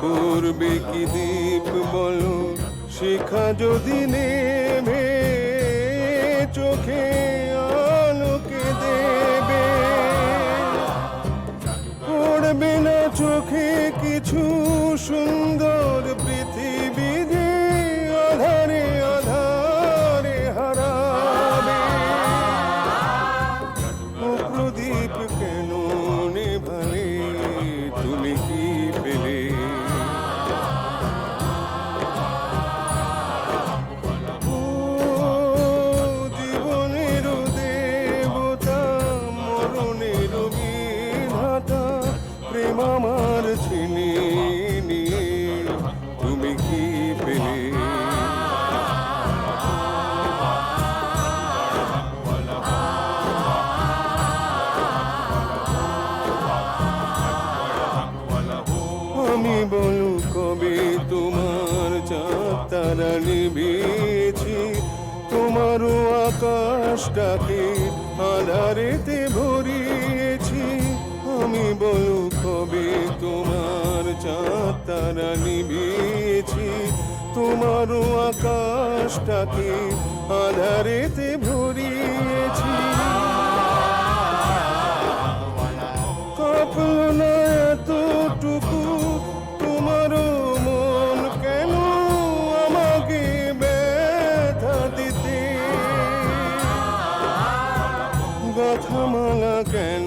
করবে কি দীপ বলো? শিখা যদি নেবে চোখে আলোকে দেবে। পড়বে না চোখে কিছু সুন্দর পৃথিবী। প্রেম আমার নিয়ে তুমি কি পেলে? আমি বলু কবে তোমার চাঁদ তারা নিবেছি তোমারও আকাশটাকে আধারেতে কবে তোমার চাঁদ তারা নিভিয়েছি তোমারও আকাশটাকে আধারেতে ভরিয়েছি? কখনো এতটুকু তোমার মন কেন আমাকে ব্যথা দিতে? গাথামালা কেন